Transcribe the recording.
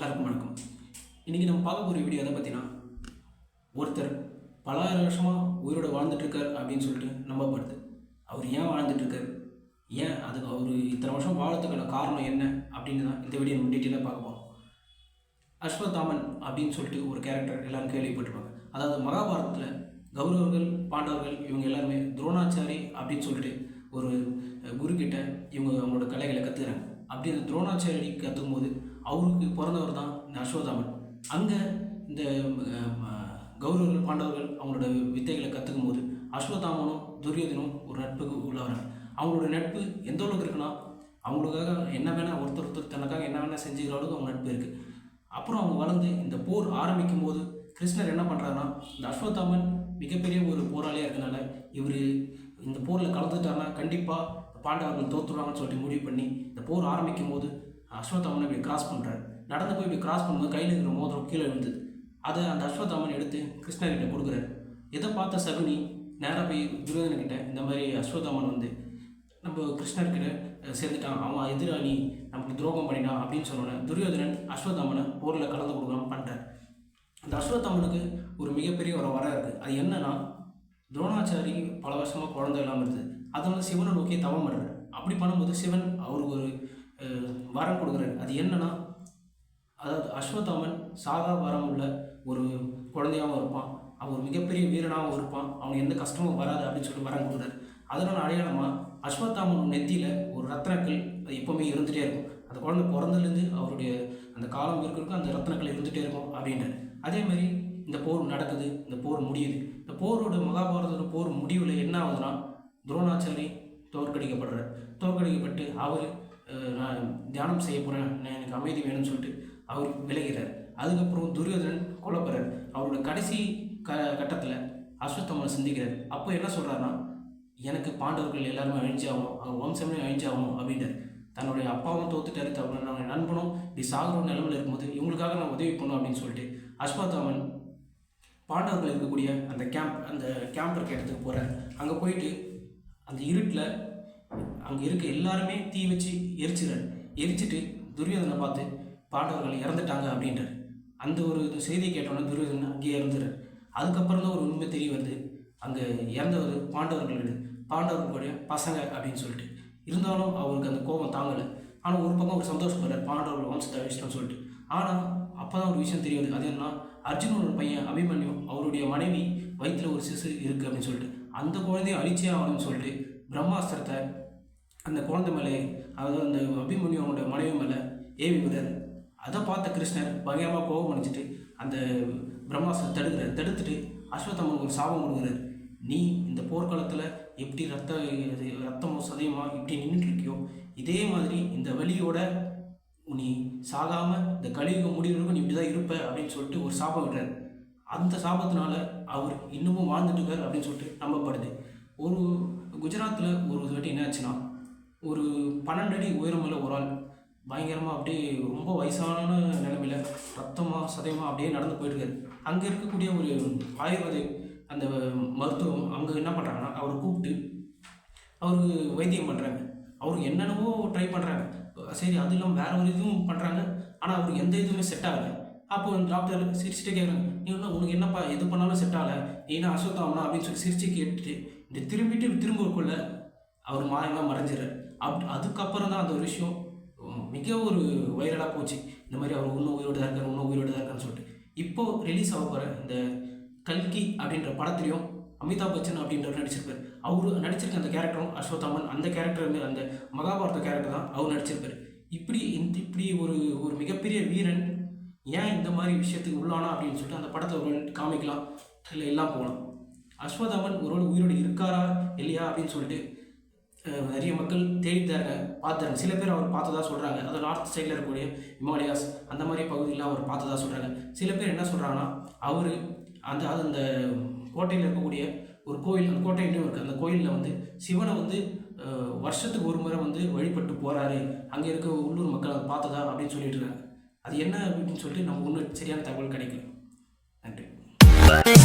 எல்லாருக்கும் வணக்கம். இன்றைக்கி நம்ம பார்க்க போகிற வீடியோ எதை பார்த்தீங்கன்னா ஒருத்தர் பலாயிரம் வருஷமாக உயிரோட வாழ்ந்துட்டுருக்கார் அப்படின்னு சொல்லிட்டு நம்பப்படுது. அவர் ஏன் வாழ்ந்துட்டுருக்கார் ஏன் அதுக்கு அவர் இத்தனை வருஷம் வாழத்துக்கான காரணம் என்ன அப்படின்னு தான் இந்த வீடியோ நம்ம டீட்டெயிலாக பார்க்க போகிறோம் அஸ்வத்தாமன் அப்படின்னு சொல்லிட்டு ஒரு கேரக்டர் எல்லாரும் கேள்விப்பட்டிருப்பாங்க. அதாவது மகாபாரதத்தில் கௌரவர்கள் பாண்டவர்கள் இவங்க எல்லாருமே துரோணாச்சாரி அப்படின்னு சொல்லிட்டு ஒரு குருக்கிட்ட இவங்க அவங்களோட கலைகளை கற்றுக்கிறாங்க அப்படி அந்த துரோணாச்சாரி கற்றுக்கும் போது அவருக்கு பிறந்தவர் தான் இந்த அஸ்வதாமன். அங்கே இந்த கௌரவர்கள் பாண்டவர்கள் அவங்களோட வித்தைகளை கற்றுக்கும் போது அஸ்வத்தாமனும் துரியோதனும் ஒரு நட்புக்கு உள்ளவராங்க அவங்களோட நட்பு எந்த அளவுக்கு இருக்குன்னா அவங்களுக்காக என்ன வேணால் ஒருத்தர் ஒருத்தர் தனக்காக என்ன வேணால் செஞ்சுக்கிற அளவுக்கு அவங்க நட்பு இருக்குது அப்புறம் அவங்க வளர்ந்து இந்த போர் ஆரம்பிக்கும் போது கிருஷ்ணர் என்ன பண்ணுறாருன்னா இந்த அஸ்வத்தாமன் மிகப்பெரிய ஒரு போராளியாக இருக்கனால இவர் இந்த போரில் கலந்துட்டாருன்னா கண்டிப்பாக பாண்டவர்கள் தோத்துருவாங்கன்னு சொல்லிட்டு முடிவு பண்ணி இந்த போர் ஆரம்பிக்கும் போது அஸ்வத்தாமன் இப்படி கிராஸ் பண்ணுறாரு நடந்து போய் இப்படி கிராஸ் பண்ணும்போது கையில் இருக்கிற மோதிரம் கீழே விழுந்தது. அதை அந்த அஸ்வத்தாமன் எடுத்து கிருஷ்ணர்கிட்ட கொடுக்குறாரு. இதை பார்த்த சகுனி நேராக போய் துரியோதனக்கிட்ட இந்த மாதிரி அஸ்வத்தாமன் வந்து நம்ம கிருஷ்ணர்கிட்ட சேர்ந்துட்டான். அவன் எதிராளி நமக்கு துரோகம் பண்ணிட்டான் அப்படின்னு சொன்னோன்னே துரியோதனன் அஸ்வத்தாமனை போரில் கலந்து கொடுக்காம பண்ணிட்டார் அந்த அஸ்வத்தாமனுக்கு ஒரு மிகப்பெரிய ஒரு வர இருக்குது அது என்னன்னா துரோணாச்சாரி பல வருஷமாக குழந்தை இல்லாமல் இருந்தது. அதை வந்து சிவனை நோக்கி தவம் பண்ணுறாரு அப்படி பண்ணும்போது சிவன் அவருக்கு ஒரு வரம் கொடுக்குறாரு. அது என்னன்னா அதாவது அஸ்வத்தாமன் சாகா வரம் உள்ள ஒரு குழந்தையாகவும் இருப்பான். அவன் ஒரு மிகப்பெரிய வீரனாகவும் இருப்பான். அவனுக்கு எந்த கஷ்டமும் வராது அப்படின்னு சொல்லி வரம் கொடுக்குறாரு. அதனால் அடையாளமாக அஸ்வத்தாமன் நெத்தியில் ஒரு ரத்னக்கள் அது எப்போவுமே இருந்துகிட்டே இருக்கும். அந்த குழந்தை பிறந்ததுலேருந்து அவருடைய அந்த காலம் இருக்கிறதுக்கும் அந்த ரத்னக்கள் இருந்துகிட்டே இருக்கும் அப்படின்றார். அதே மாதிரி இந்த போர் நடக்குது இந்த போர் முடியுது. இந்த போரோட மகாபாரதோட போர் முடிவில் என்ன ஆகுதுன்னா துரோணாச்சாரி தோற்கடிக்கப்படுறார். தோற்கடிக்கப்பட்டு அவர் நான் தியானம் செய்ய போகிறேன் நான் எனக்கு அமைதி வேணும்னு சொல்லிட்டு அவர் விளைகிறார் அதுக்கப்புறம் துரியோதனன் கொல்லப்படுறார் அவரோட கடைசி க கட்டத்தில் அஸ்வத்தமனை சிந்திக்கிறார். அப்போ என்ன சொல்கிறாருன்னா எனக்கு பாண்டவர்கள் எல்லாருமே அழிஞ்சாகணும் அவங்க வம்சமே அழிஞ்சாகணும் அப்படின்றார். தன்னுடைய அப்பாவும் தோத்துட்டாரு தன்னுடைய நண்பனும் இப்படி சாகுற நிலமையில் இருக்கும்போது இவங்களுக்காக நான் உதவி பண்ணணும் அப்படின்னு சொல்லிட்டு அஸ்வத்தாமன் பாண்டவர்கள் இருக்கக்கூடிய அந்த கேம்ப் அந்த கேம்ப் இருக்க இடத்துக்கு போகிறார் அங்கே போயிட்டு அந்த இருட்டில் அங்கே இருக்க எல்லாருமே தீ வச்சு எரிச்சிடுறாரு. எரிச்சிட்டு துரியோதனை பார்த்து பாண்டவர்கள் இறந்துட்டாங்க அப்படின்றார். அந்த ஒரு இது செய்தியை கேட்டோன்னே துரியோதனன் அங்கேயே இறந்துறாரு அதுக்கப்புறம் தான் ஒரு உண்மை தெரிய வருது. அங்கே இறந்தவர் பாண்டவர்கள் பாண்டவர்களுடைய பசங்க அப்படின்னு சொல்லிட்டு. இருந்தாலும் அவருக்கு அந்த கோபம் தாங்கலை. ஆனால் ஒரு பக்கம் ஒரு சந்தோஷப்படுறார் பாண்டவர்கள் வம்சத்தை அழிச்சிட்டோம்னு சொல்லிட்டு. ஆனால் அப்போ தான் ஒரு விஷயம் தெரியுது அது என்ன அர்ஜுனோட பையன் அபிமன்யு அவருடைய மனைவி வயிற்றில் ஒரு சிசு இருக்குது அப்படின்னு சொல்லிட்டு. அந்த குழந்தைய அழிச்சே ஆகணும்னு சொல்லிட்டு பிரம்மாஸ்திரத்தை அந்த குழந்தை மேலே அதாவது அந்த அபிமன்யு அவனுடைய மனைவி மேலே ஏவி விடுறாரு அதை பார்த்த கிருஷ்ணர் பயங்கரமாக கோபம் அணிச்சிட்டு அந்த பிரம்மாஸ்திரத்தை தடுக்கிறார் தடுத்துட்டு அஸ்வத்தம்மன் ஒரு சாபம் கொடுக்குறாரு. நீ இந்த போர்க்காலத்தில் எப்படி ரத்த ரத்தமோ சதயமா இப்படி நின்றுட்டு இருக்கியோ இதே மாதிரி இந்த வழியோட நீ சாகாமல் இந்த கலியுகம் முடிவுக்கும் நீ இப்படி தான் இருப்ப அப்படின்னு சொல்லிட்டு ஒரு சாபம் விடுறாரு. அந்த சாபத்தினால அவர் இன்னமும் வாழ்ந்துட்டு இருக்கார் அப்படின்னு சொல்லிட்டு நம்பப்படுது. ஒரு குஜராத்தில் ஒரு வாட்டி என்ன ஆச்சுன்னா ஒரு பன்னெண்டு அடி உயரமுள்ள ஒரு ஆள். பயங்கரமாக அப்படியே ரொம்ப வயசான நிலைமையில ரத்தமாக சதயமாக அப்படியே நடந்து போயிட்டுருக்காரு. அங்கே இருக்கக்கூடிய ஒரு ஆயுர்வேத அந்த மருத்துவம் அங்கே என்ன பண்ணுறாங்கன்னா அவரை கூப்பிட்டு அவருக்கு வைத்தியம் பண்ணுறாங்க அவருக்கு என்னென்னவோ ட்ரை பண்ணுறாங்க சரி அது இல்லாமல் வேற ஒரு இதுவும் பண்ணுறாங்க ஆனால் அவருக்கு எந்த இதுவுமே செட் ஆகலை. அப்போ டாக்டர் சிரிச்சுட்டு கேட்குறாங்க நீ ஒன்று உனக்கு என்னப்பா எது பண்ணாலும் செட் ஆகலை. நீ என்ன அசுத்தம்னா? அப்படின்னு சொல்லி சிரிச்சு கேட்டுட்டு இந்த திரும்பிட்டு திரும்பக்குள்ள அவர் மாயமாக மறைஞ்சிடுறாரு. அப் அதுக்கப்புறம் தான் அந்த ஒரு விஷயம் மிக ஒரு வைரலாக போச்சு. இந்த மாதிரி அவர் இன்னும் உயிரோடு தான் இருக்கார் இன்னும் உயிரோடு தான் இருக்கான்னு சொல்லிட்டு. இப்போ ரிலீஸ் ஆக போகிற இந்த கல்கி அப்படின்ற படத்துலையும் அமிதாப் பச்சன் அப்படின்றவர் நடிச்சிருப்பார். அவர் நடிச்சிருக்க அந்த கேரக்டரும் அஸ்வத்தாமன் அந்த கேரக்டர் அந்த மகாபாரத கேரக்டர் தான் அவர் நடிச்சிருப்பார். இப்படி இந்த இப்படி ஒரு ஒரு மிகப்பெரிய வீரன் ஏன் இந்த மாதிரி விஷயத்துக்கு உள்ளானா அப்படின்னு சொல்லிட்டு அந்த படத்தை ஒரு காமிக்கலாம் இல்லை எல்லாம் போகலாம். அஸ்வதாமன் ஒரு உயிரோடு இருக்காரா இல்லையா அப்படின்னு சொல்லிட்டு நிறைய மக்கள் தேடி பார்த்தாங்க சில பேர் அவர் பார்த்ததா சொல்கிறாங்க அது நார்த் சைடில் இருக்கக்கூடிய ஹிமாலயாஸ் அந்த மாதிரி பகுதியில் அவர் பார்த்ததா சொல்கிறாங்க சில பேர் என்ன சொல்கிறாங்கன்னா அவர் அந்த அது அந்த கோட்டையில் இருக்கக்கூடிய ஒரு கோயில் அந்த கோட்டையிலையும் இருக்குது அந்த கோயிலில் வந்து சிவனை வந்து வருஷத்துக்கு ஒரு முறை வந்து வழிபட்டு போகிறாரு அங்கே இருக்க உள்ளூர் மக்கள் அதை பார்த்ததா அப்படின்னு சொல்லிட்டு இருக்காங்க. அது என்ன அப்படின்னு சொல்லிட்டு நமக்கு இன்னும் சரியான தகவல் கிடைக்கும் நன்றி.